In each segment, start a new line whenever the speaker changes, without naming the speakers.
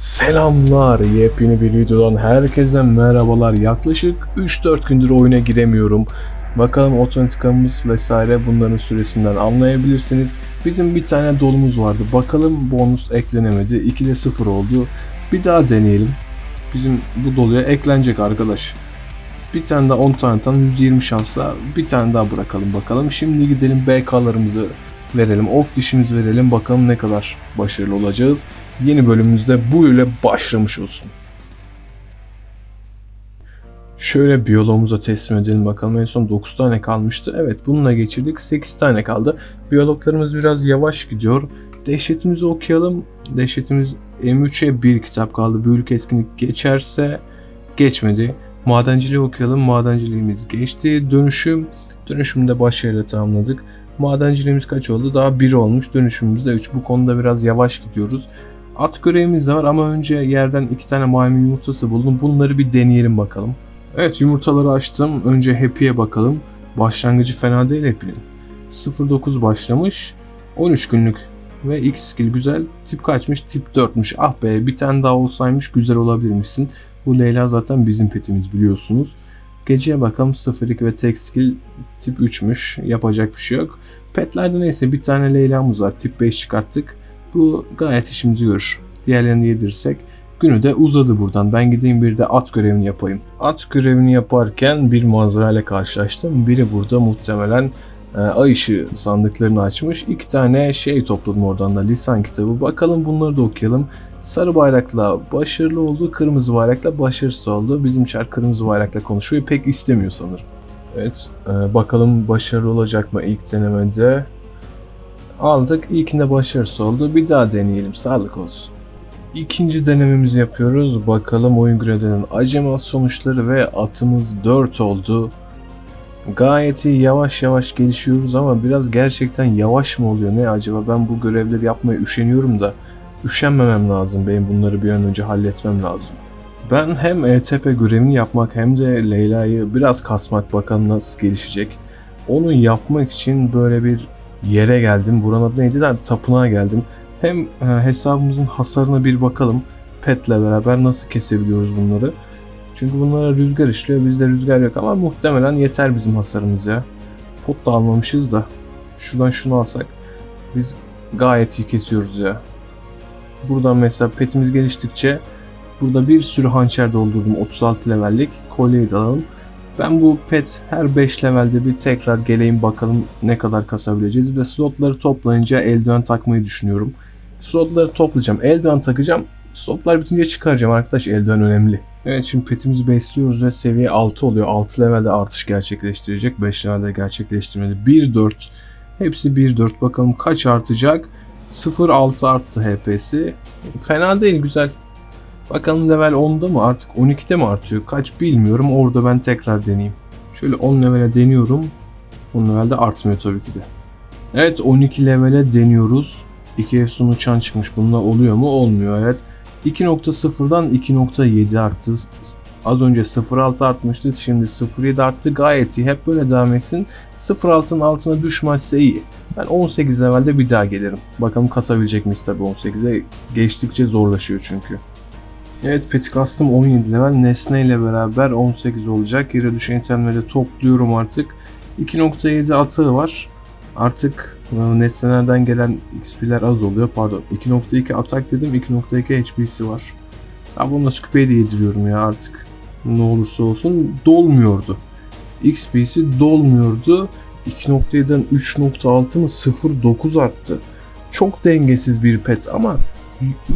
Selamlar. Yepyeni bir videodan herkese merhabalar. Yaklaşık 3-4 gündür oyuna giremiyorum. Bakalım otomatikamız vesaire bunların süresinden anlayabilirsiniz. Bizim bir tane dolumuz vardı. Bakalım bonus eklenemedi. 2'de 0 oldu. Bir daha deneyelim. Bizim bu doluya eklenecek arkadaş. Bir tane daha 10 tane tam 120 şansla bir tane daha bırakalım bakalım. Şimdi gidelim BK'larımızı verelim. Ok dişimizi verelim. Bakalım ne kadar başarılı olacağız. Yeni bölümümüzde bu ile başlamış olsun. Şöyle biyoloğumuza teslim edelim bakalım. En son 9 tane kalmıştı. Evet bununla geçirdik. 8 tane kaldı. Biyologlarımız biraz yavaş gidiyor. Dehşetimizi okuyalım. Dehşetimiz M3'e bir kitap kaldı. Büyülük etkinlik geçerse geçmedi. Madenciliği okuyalım. Madenciliğimiz geçti. Dönüşüm. Dönüşümde başarıyla tamamladık. Madenciliğimiz kaç oldu? Daha 1 olmuş. Dönüşümümüz de 3. Bu konuda biraz yavaş gidiyoruz. At görevimiz de var ama önce yerden iki tane maymun yumurtası buldum. Bunları bir deneyelim bakalım. Evet yumurtaları açtım. Önce Happy'ye bakalım. Başlangıcı fena değil Happy'nin. 09 başlamış. 13 günlük ve ilk skill güzel. Tip kaçmış? Tip 4'müş. Ah be bir tane daha olsaymış güzel olabilirmişsin. Bu Leyla zaten bizim petimiz biliyorsunuz. Geceye bakalım 02 ve tek skill tip 3'müş. Yapacak bir şey yok. Petlerde neyse bir tane Leyla'mız var. Tip 5 çıkarttık. Bu gayet işimizi görür. Diğerlerini yedirirsek günü de uzadı buradan. Ben gideyim bir de at görevini yapayım. At görevini yaparken bir manzarayla karşılaştım. Biri burada muhtemelen e, ay ışığı sandıklarını açmış. İki tane şey topladım oradan da lisan kitabı. Bakalım bunları da okuyalım. Sarı bayrakla başarılı oldu, kırmızı bayrakla başarısız oldu. Bizim çar kırmızı bayrakla konuşuyor. Pek istemiyor sanırım. Evet, e, bakalım başarılı olacak mı ilk denemede? Aldık. İlkinde başarısız oldu. Bir daha deneyelim. Sağlık olsun. İkinci denememizi yapıyoruz. Bakalım oyun görevlerinin acımasız sonuçları ve atımız 4 oldu. Gayet iyi yavaş yavaş gelişiyoruz ama biraz gerçekten yavaş mı oluyor ne acaba ben bu görevleri yapmaya üşeniyorum da üşenmemem lazım benim bunları bir an önce halletmem lazım. Ben hem ETP görevini yapmak hem de Leyla'yı biraz kasmak bakalım nasıl gelişecek. Onu yapmak için böyle bir yere geldim. Buranın adı neydi? Yani tapınağa geldim. Hem e, hesabımızın hasarına bir bakalım. Petle beraber nasıl kesebiliyoruz bunları. Çünkü bunlara rüzgar işliyor. Bizde rüzgar yok ama muhtemelen yeter bizim hasarımız ya. Pot da almamışız da. Şuradan şunu alsak. Biz gayet iyi kesiyoruz ya. Buradan mesela petimiz geliştikçe burada bir sürü hançer doldurdum 36 levellik. Kolyeyi de alalım. Ben bu pet her 5 levelde bir tekrar geleyim bakalım ne kadar kasabileceğiz. Ve slotları toplayınca eldiven takmayı düşünüyorum. Slotları toplayacağım, eldiven takacağım. Slotlar bitince çıkaracağım arkadaş eldiven önemli. Evet şimdi petimizi besliyoruz ve seviye 6 oluyor. 6 levelde artış gerçekleştirecek. 5 levelde gerçekleştirmedi. 1-4. Hepsi 1-4. Bakalım kaç artacak. 0-6 arttı HP'si. Fena değil güzel. Bakalım level 10'da mı artık 12'de mi artıyor kaç bilmiyorum orada ben tekrar deneyeyim. Şöyle 10 levele deniyorum. 10 levelde artmıyor tabii ki de. Evet 12 levele deniyoruz. 2 efsun uçan çıkmış bununla oluyor mu? Olmuyor evet. 2.0'dan 2.7 arttı. Az önce 0.6 artmıştı şimdi 0.7 arttı gayet iyi. Hep böyle devam etsin. 0.6'nın altına düşmezse iyi. Ben 18 levelde bir daha gelirim. Bakalım kasabilecek miyiz tabii 18'e. Geçtikçe zorlaşıyor çünkü. Evet peti kastım 17 level. Nesne ile beraber 18 olacak. Yere düşen itemleri topluyorum artık. 2.7 atığı var. Artık e, nesnelerden gelen XP'ler az oluyor. Pardon 2.2 atak dedim 2.2 HP'si var. Ya bunu küpeyi de yediriyorum ya artık. Ne olursa olsun dolmuyordu. XP'si dolmuyordu. 2.7'den 3.6 mı 0.9 arttı. Çok dengesiz bir pet ama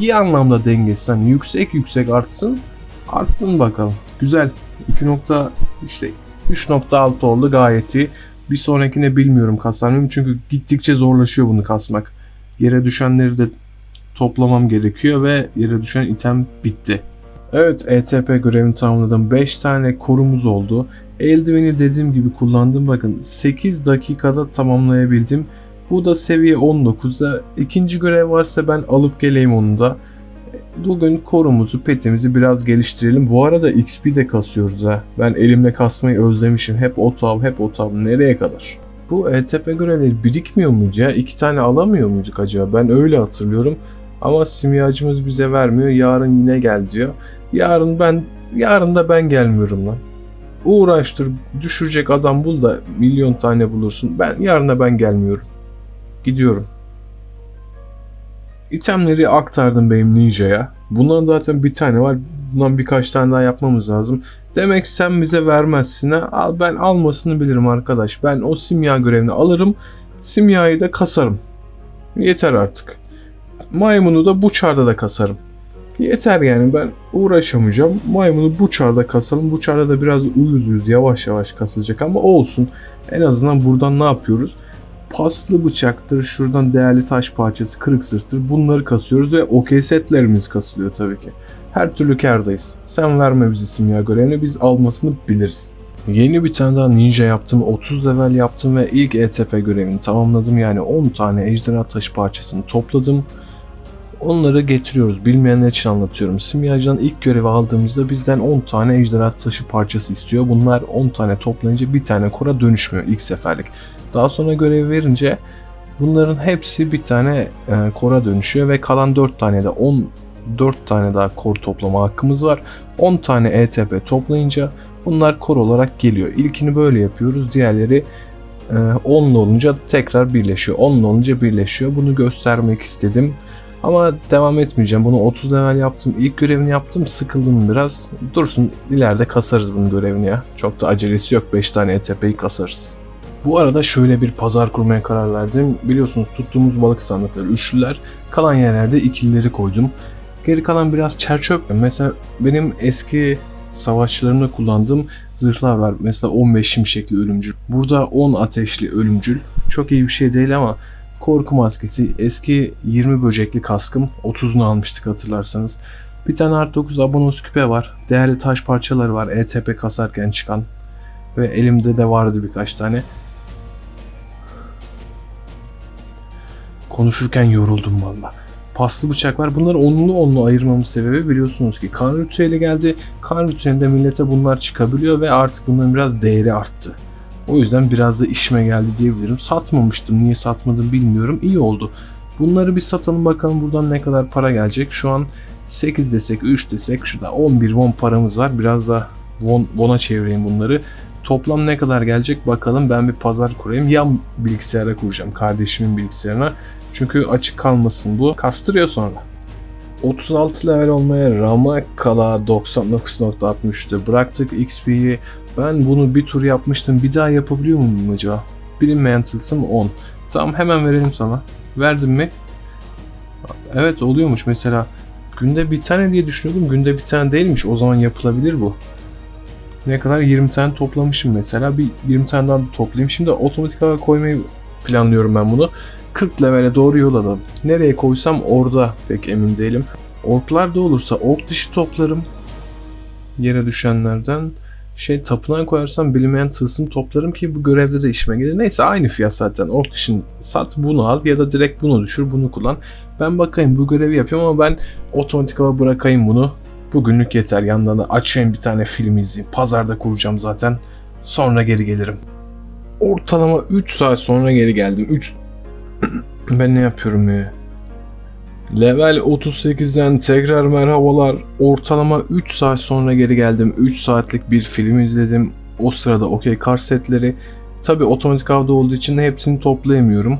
iyi anlamda dengesiz. Hani yüksek yüksek artsın. Artsın bakalım. Güzel. 2. nokta işte 3.6 oldu gayet iyi. Bir sonrakine bilmiyorum kasar çünkü gittikçe zorlaşıyor bunu kasmak. Yere düşenleri de toplamam gerekiyor ve yere düşen item bitti. Evet ETP görevini tamamladım. 5 tane korumuz oldu. Eldiveni dediğim gibi kullandım. Bakın 8 dakikada tamamlayabildim. Bu da seviye 19'da. İkinci görev varsa ben alıp geleyim onu da. Bugün korumuzu, petimizi biraz geliştirelim. Bu arada XP de kasıyoruz ha. Ben elimle kasmayı özlemişim. Hep otav, hep otav. Nereye kadar? Bu ETP görevleri birikmiyor muydu ya? İki tane alamıyor muyduk acaba? Ben öyle hatırlıyorum. Ama simyacımız bize vermiyor. Yarın yine gel diyor. Yarın ben yarın da ben gelmiyorum lan. Uğraştır düşürecek adam bul da milyon tane bulursun. Ben yarına ben gelmiyorum. Gidiyorum. İtemleri aktardım benim ninja'ya. Bundan zaten bir tane var. Bundan birkaç tane daha yapmamız lazım. Demek sen bize vermezsin ha. Ben almasını bilirim arkadaş. Ben o simya görevini alırım. Simyayı da kasarım. Yeter artık. Maymunu da bu çarda da kasarım. Yeter yani ben uğraşamayacağım. Maymunu bu çarda kasalım. Bu çarda da biraz uyuz uyuz yavaş yavaş kasılacak ama olsun. En azından buradan ne yapıyoruz? Paslı bıçaktır, şuradan değerli taş parçası, kırık sırttır. Bunları kasıyoruz ve okey setlerimiz kasılıyor tabii ki. Her türlü kardayız. Sen verme bizi simya görevini biz almasını biliriz. Yeni bir tane daha ninja yaptım, 30 level yaptım ve ilk ETP görevini tamamladım. Yani 10 tane ejderha taşı parçasını topladım. Onları getiriyoruz. Bilmeyenler için anlatıyorum. Simyacıdan ilk görevi aldığımızda bizden 10 tane ejderha taşı parçası istiyor. Bunlar 10 tane toplayınca bir tane kora dönüşmüyor ilk seferlik. Daha sonra görevi verince bunların hepsi bir tane e, kora dönüşüyor ve kalan 4 tane de 10 4 tane daha kor toplama hakkımız var. 10 tane ETP toplayınca bunlar kor olarak geliyor. İlkini böyle yapıyoruz. Diğerleri e, 10'lu olunca tekrar birleşiyor. 10'lu olunca birleşiyor. Bunu göstermek istedim. Ama devam etmeyeceğim. Bunu 30 level yaptım. İlk görevini yaptım. Sıkıldım biraz. Dursun ileride kasarız bunun görevini ya. Çok da acelesi yok. 5 tane ETP'yi kasarız. Bu arada şöyle bir pazar kurmaya karar verdim. Biliyorsunuz tuttuğumuz balık sandıkları üçlüler. Kalan yerlerde ikilileri koydum. Geri kalan biraz çerçöp. Mesela benim eski savaşçılarımda kullandığım zırhlar var. Mesela 15 şimşekli ölümcül. Burada 10 ateşli ölümcül. Çok iyi bir şey değil ama korku maskesi, eski 20 böcekli kaskım 30'unu almıştık hatırlarsanız. Bir tane Art 9 abonos küpe var. Değerli taş parçaları var ETP kasarken çıkan. Ve elimde de vardı birkaç tane. Konuşurken yoruldum valla. Paslı bıçak var. Bunları onlu onlu ayırmamın sebebi biliyorsunuz ki kan ritüeli geldi. Kan ritüelinde millete bunlar çıkabiliyor ve artık bunların biraz değeri arttı. O yüzden biraz da işime geldi diyebilirim. Satmamıştım. Niye satmadım bilmiyorum. İyi oldu. Bunları bir satalım bakalım buradan ne kadar para gelecek. Şu an 8 desek 3 desek şurada 11 won paramız var. Biraz da won, won'a çevireyim bunları. Toplam ne kadar gelecek bakalım. Ben bir pazar kurayım. Yan bilgisayara kuracağım. Kardeşimin bilgisayarına. Çünkü açık kalmasın bu. Kastırıyor sonra. 36 level olmaya rama kala 99.63'te bıraktık XP'yi. Ben bunu bir tur yapmıştım. Bir daha yapabiliyor muyum acaba? Bilinmeyen tılsım 10. Tamam hemen verelim sana. Verdim mi? Evet oluyormuş mesela. Günde bir tane diye düşünüyordum. Günde bir tane değilmiş. O zaman yapılabilir bu. Ne kadar 20 tane toplamışım mesela. Bir 20 tane daha toplayayım. Şimdi otomatik olarak koymayı planlıyorum ben bunu. 40 levele doğru yol alalım. Nereye koysam orada pek emin değilim. Orklar da olursa ork dışı toplarım. Yere düşenlerden. Şey tapınağa koyarsam bilinmeyen tılsım toplarım ki bu görevde de işime gelir. Neyse aynı fiyat zaten. Ork dışın sat bunu al ya da direkt bunu düşür bunu kullan. Ben bakayım bu görevi yapıyorum ama ben otomatik hava bırakayım bunu. Bugünlük yeter. Yandan da açayım bir tane film izleyeyim. Pazarda kuracağım zaten. Sonra geri gelirim. Ortalama 3 saat sonra geri geldim. 3 ben ne yapıyorum ya? Level 38'den tekrar merhabalar. Ortalama 3 saat sonra geri geldim. 3 saatlik bir film izledim. O sırada okey kar setleri. Tabi otomatik avda olduğu için hepsini toplayamıyorum.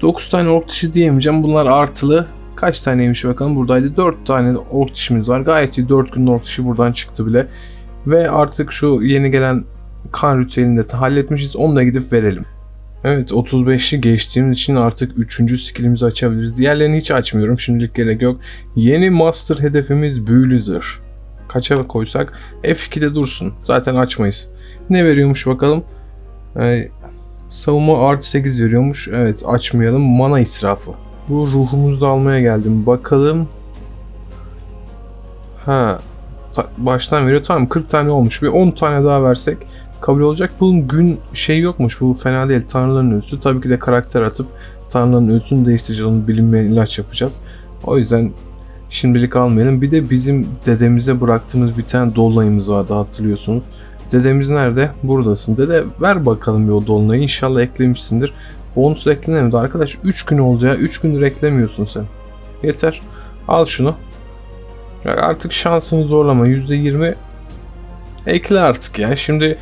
9 tane ork dişi diyemeyeceğim. Bunlar artılı. Kaç taneymiş bakalım buradaydı. 4 tane ork dişimiz var. Gayet iyi 4 gün ork dişi buradan çıktı bile. Ve artık şu yeni gelen kan ritüelini de halletmişiz. Onu da gidip verelim. Evet 35'i geçtiğimiz için artık 3. skillimizi açabiliriz. Diğerlerini hiç açmıyorum. Şimdilik gerek yok. Yeni master hedefimiz büyülü zırh. Kaça koysak F2'de dursun. Zaten açmayız. Ne veriyormuş bakalım. Ee, savunma artı 8 veriyormuş. Evet açmayalım. Mana israfı. Bu ruhumuzu da almaya geldim. Bakalım. Ha. Baştan veriyor. Tamam 40 tane olmuş. Bir 10 tane daha versek kabul olacak. Bunun gün şey yokmuş. Bu fena değil. Tanrıların ölüsü. Tabii ki de karakter atıp Tanrıların ölüsünü değiştireceğiz. Onu bilinmeyen ilaç yapacağız. O yüzden şimdilik almayalım. Bir de bizim dedemize bıraktığımız bir tane dolunayımız vardı hatırlıyorsunuz. Dedemiz nerede? Buradasın. Dede ver bakalım bir o dolunayı. İnşallah eklemişsindir. Bonus eklenemedi arkadaş. 3 gün oldu ya. 3 gündür eklemiyorsun sen. Yeter. Al şunu. Artık şansını zorlama. %20 ekle artık ya. Şimdi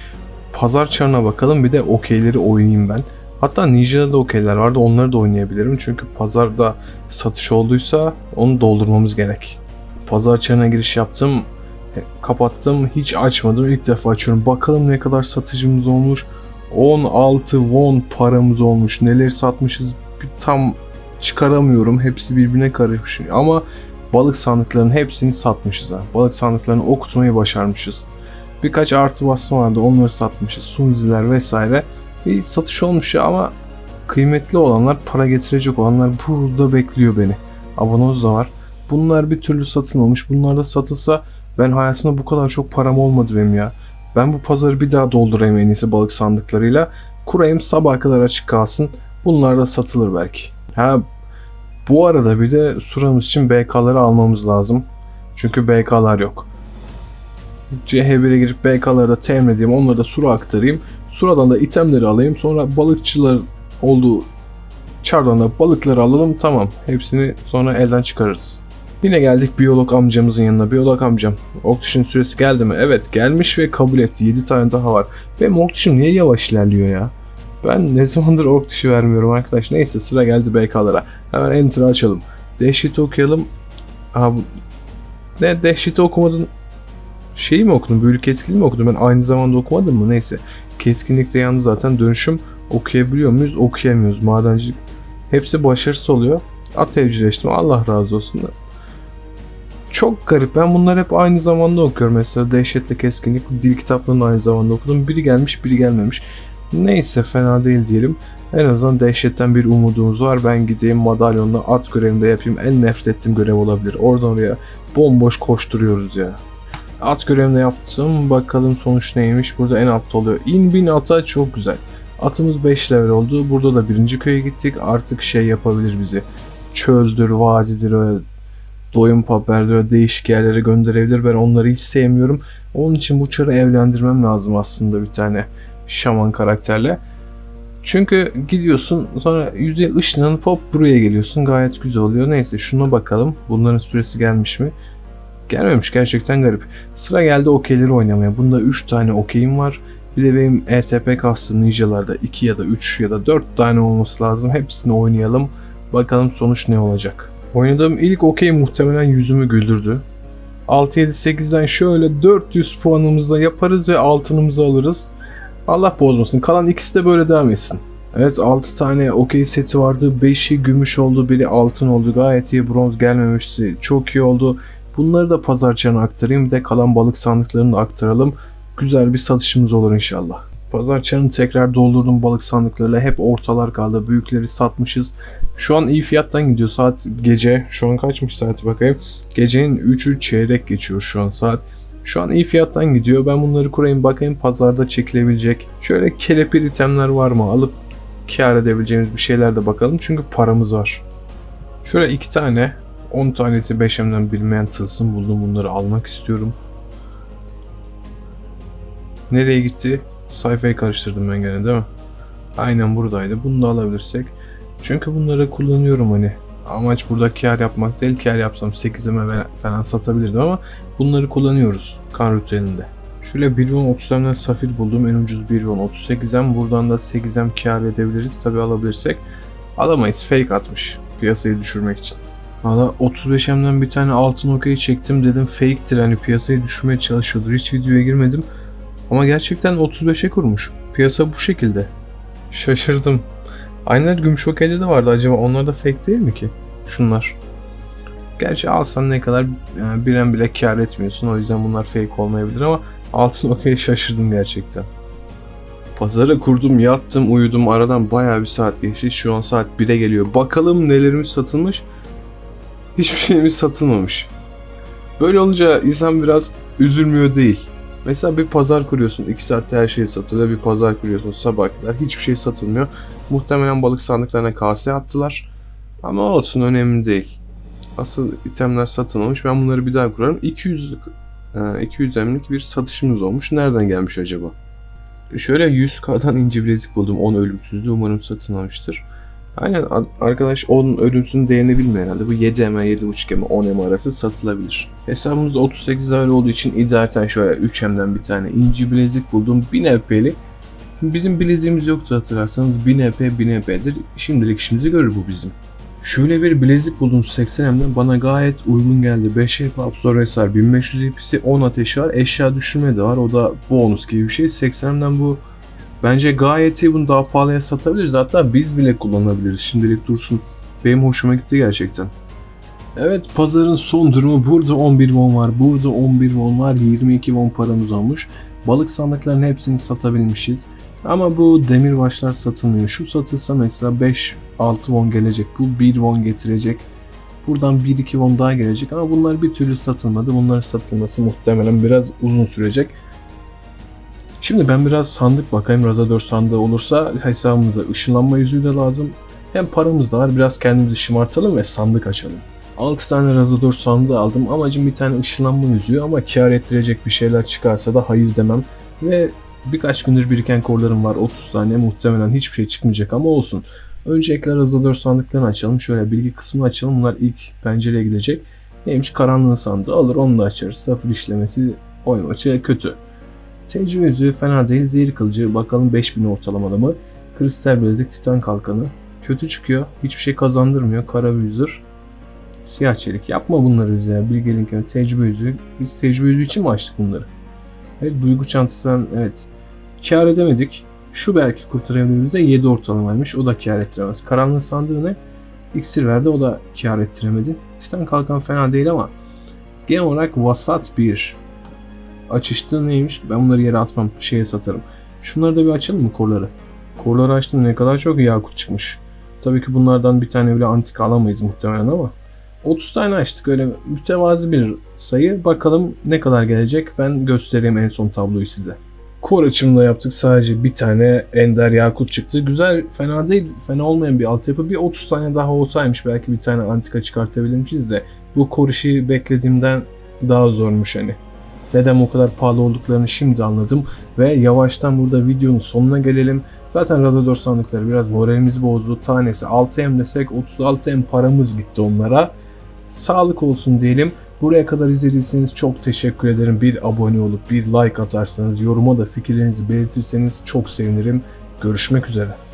pazar çarına bakalım. Bir de okeyleri oynayayım ben. Hatta Ninja'da da okeyler vardı. Onları da oynayabilirim. Çünkü pazarda satış olduysa onu doldurmamız gerek. Pazar çarına giriş yaptım. e, Kapattım. Hiç açmadım. İlk defa açıyorum. Bakalım ne kadar satıcımız olmuş. 16 won paramız olmuş. Neler satmışız tam çıkaramıyorum. Hepsi birbirine karışmış. Ama balık sandıklarının hepsini satmışız ha. Balık sandıklarını okutmayı başarmışız. Birkaç artı basma vardı. Onları satmışız. Sunziler vesaire. Bir satış olmuş ya ama kıymetli olanlar, para getirecek olanlar burada bekliyor beni. Abonoz da var. Bunlar bir türlü satılmamış. Bunlar da satılsa ben hayatımda bu kadar çok param olmadı benim ya. Ben bu pazarı bir daha doldurayım en iyisi balık sandıklarıyla. Kurayım sabaha kadar açık kalsın. Bunlar da satılır belki. Ha bu arada bir de suramız için BK'ları almamız lazım. Çünkü BK'lar yok. CH1'e girip BK'ları da temin edeyim. Onları da sura aktarayım. Suradan da itemleri alayım. Sonra balıkçılar olduğu çardan da balıkları alalım. Tamam. Hepsini sonra elden çıkarırız. Yine geldik biyolog amcamızın yanına. Biyolog amcam. Oktiş'in süresi geldi mi? Evet gelmiş ve kabul etti. 7 tane daha var. Benim Oktiş'im niye yavaş ilerliyor ya? Ben ne zamandır Oktiş'i vermiyorum arkadaş. Neyse sıra geldi BK'lara. Hemen Enter açalım. Dehşeti okuyalım. Aha, bu... Ne dehşeti okumadın? Şeyi mi okudun? Büyülü keskinliği mi okudun? Ben aynı zamanda okumadım mı? Neyse. Keskinlikte yalnız zaten dönüşüm okuyabiliyor muyuz? Okuyamıyoruz. Madencilik hepsi başarısız oluyor. At evcilleştim. Allah razı olsun. Çok garip. Ben bunları hep aynı zamanda okuyorum. Mesela Dehşetli Keskinlik dil kitaplarını aynı zamanda okudum. Biri gelmiş, biri gelmemiş. Neyse fena değil diyelim. En azından dehşetten bir umudumuz var. Ben gideyim madalyonla at görevinde yapayım. En nefret ettiğim görev olabilir. Oradan oraya bomboş koşturuyoruz ya. At görevinde yaptım. Bakalım sonuç neymiş. Burada en altta oluyor. İn bin ata çok güzel. Atımız 5 level oldu. Burada da birinci köye gittik. Artık şey yapabilir bizi. Çöldür, vadidir, öyle doyum paperdir, değişik yerlere gönderebilir. Ben onları hiç sevmiyorum. Onun için bu çarı evlendirmem lazım aslında bir tane şaman karakterle. Çünkü gidiyorsun sonra yüzeye ışınlanıp hop buraya geliyorsun. Gayet güzel oluyor. Neyse şuna bakalım. Bunların süresi gelmiş mi? Gelmemiş gerçekten garip. Sıra geldi okeyleri oynamaya. Bunda 3 tane okeyim var. Bir de benim ETP kastım ninjalarda 2 ya da 3 ya da 4 tane olması lazım. Hepsini oynayalım. Bakalım sonuç ne olacak. Oynadığım ilk okey muhtemelen yüzümü güldürdü. 6-7-8'den şöyle 400 puanımızla yaparız ve altınımızı alırız. Allah bozmasın. Kalan ikisi de böyle devam etsin. Evet 6 tane okey seti vardı. 5'i gümüş oldu, biri altın oldu. Gayet iyi bronz gelmemişti. Çok iyi oldu. Bunları da pazarcığına aktarayım. Bir de kalan balık sandıklarını da aktaralım. Güzel bir satışımız olur inşallah. Pazarçanı tekrar doldurdum balık sandıklarıyla. Hep ortalar kaldı. Büyükleri satmışız. Şu an iyi fiyattan gidiyor. Saat gece. Şu an kaçmış saati bakayım. Gecenin 3'ü çeyrek geçiyor şu an saat. Şu an iyi fiyattan gidiyor. Ben bunları kurayım bakayım pazarda çekilebilecek. Şöyle kelepir itemler var mı? Alıp kar edebileceğimiz bir şeyler de bakalım. Çünkü paramız var. Şöyle iki tane 10 tanesi 5M'den bilmeyen tılsım buldum. Bunları almak istiyorum. Nereye gitti? Sayfayı karıştırdım ben gene değil mi? Aynen buradaydı. Bunu da alabilirsek. Çünkü bunları kullanıyorum hani. Amaç burada kar yapmak değil. Kar yapsam 8'ime falan satabilirdim ama bunları kullanıyoruz kan ritüelinde. Şöyle 1.10 30'dan safir buldum. En ucuz 1.10 38'em. Buradan da 8'em kar edebiliriz. Tabi alabilirsek. Alamayız. Fake atmış. Piyasayı düşürmek için. Valla 35M'den bir tane altın okey çektim dedim fake'tir hani piyasayı düşürmeye çalışıyordur. Hiç videoya girmedim. Ama gerçekten 35'e kurmuş. Piyasa bu şekilde. Şaşırdım. Aynen gümüş okeyde de vardı acaba onlar da fake değil mi ki? Şunlar. Gerçi alsan ne kadar yani bir an bile kar etmiyorsun o yüzden bunlar fake olmayabilir ama altın okey şaşırdım gerçekten. Pazarı kurdum, yattım, uyudum. Aradan bayağı bir saat geçti. Şu an saat 1'e geliyor. Bakalım nelerimiz satılmış. Hiçbir şeyimiz satılmamış. Böyle olunca insan biraz üzülmüyor değil. Mesela bir pazar kuruyorsun 2 saatte her şey satılıyor. Bir pazar kuruyorsun sabah kadar hiçbir şey satılmıyor. Muhtemelen balık sandıklarına kase attılar. Ama olsun önemli değil. Asıl itemler satılmamış. Ben bunları bir daha kurarım. 200 200 emlik bir satışımız olmuş. Nereden gelmiş acaba? Şöyle 100k'dan inci bilezik buldum. 10 ölümsüzlüğü umarım satılmamıştır. Aynen arkadaş onun ölümsüzün değerini bilmiyor herhalde. Bu 7M, 7.5M, 10M arası satılabilir. Hesabımız 38 level olduğu için idareten şöyle 3M'den bir tane inci bilezik buldum. 1000 EP'li. Bizim bileziğimiz yoktu hatırlarsanız 1000 EP 1000 EP'dir. Şimdilik işimizi görür bu bizim. Şöyle bir bilezik buldum 80M'den bana gayet uygun geldi. 5 EP absorbe hasar, 1500 EP'si, 10 ateşi var, eşya düşürme de var. O da bonus gibi bir şey. 80M'den bu Bence gayet iyi bunu daha pahalıya satabiliriz. Hatta biz bile kullanabiliriz. Şimdilik dursun. Benim hoşuma gitti gerçekten. Evet pazarın son durumu burada 11 won var. Burada 11 won var. 22 won paramız olmuş. Balık sandıklarının hepsini satabilmişiz. Ama bu demirbaşlar satılmıyor. Şu satılsa mesela 5-6 won gelecek. Bu 1 won getirecek. Buradan 1-2 won daha gelecek ama bunlar bir türlü satılmadı. Bunların satılması muhtemelen biraz uzun sürecek. Şimdi ben biraz sandık bakayım. Razador sandığı olursa hesabımıza ışınlanma yüzüğü de lazım. Hem paramız da var. Biraz kendimizi şımartalım ve sandık açalım. 6 tane Razador sandığı aldım. Amacım bir tane ışınlanma yüzüğü ama kar ettirecek bir şeyler çıkarsa da hayır demem. Ve birkaç gündür biriken korlarım var. 30 tane muhtemelen hiçbir şey çıkmayacak ama olsun. Öncelikle Razador sandıklarını açalım. Şöyle bilgi kısmını açalım. Bunlar ilk pencereye gidecek. Neymiş? Karanlığın sandığı alır onu da açarız. Sıfır işlemesi oyun maçı kötü. Tecrübe yüzüğü fena değil. Zehir kılıcı bakalım 5000 ortalamalı mı? Kristal bilezik titan kalkanı. Kötü çıkıyor. Hiçbir şey kazandırmıyor. Kara zırh. Siyah çelik. Yapma bunları bize ya. Bilge Link'in tecrübe yüzüğü. Biz tecrübe yüzüğü için mi açtık bunları? Evet duygu çantasından evet. Kar edemedik. Şu belki kurtarabilir bize 7 ortalamaymış. O da kar ettiremez. Karanlık sandığı ne? İksir verdi o da kar ettiremedi. Titan kalkan fena değil ama genel olarak vasat bir açıştı neymiş? Ben bunları yere atmam. Şeye satarım. Şunları da bir açalım mı korları? Korları açtım ne kadar çok yakut çıkmış. Tabii ki bunlardan bir tane bile antika alamayız muhtemelen ama 30 tane açtık öyle mütevazi bir sayı. Bakalım ne kadar gelecek ben göstereyim en son tabloyu size. Kor açımında yaptık sadece bir tane ender yakut çıktı. Güzel fena değil fena olmayan bir altyapı. Bir 30 tane daha olsaymış belki bir tane antika çıkartabilirmişiz de bu kor işi beklediğimden daha zormuş hani. Neden o kadar pahalı olduklarını şimdi anladım ve yavaştan burada videonun sonuna gelelim. Zaten Radador sandıkları biraz moralimizi bozdu. Tanesi 6M desek 36M paramız gitti onlara. Sağlık olsun diyelim. Buraya kadar izlediyseniz çok teşekkür ederim. Bir abone olup bir like atarsanız, yoruma da fikirlerinizi belirtirseniz çok sevinirim. Görüşmek üzere.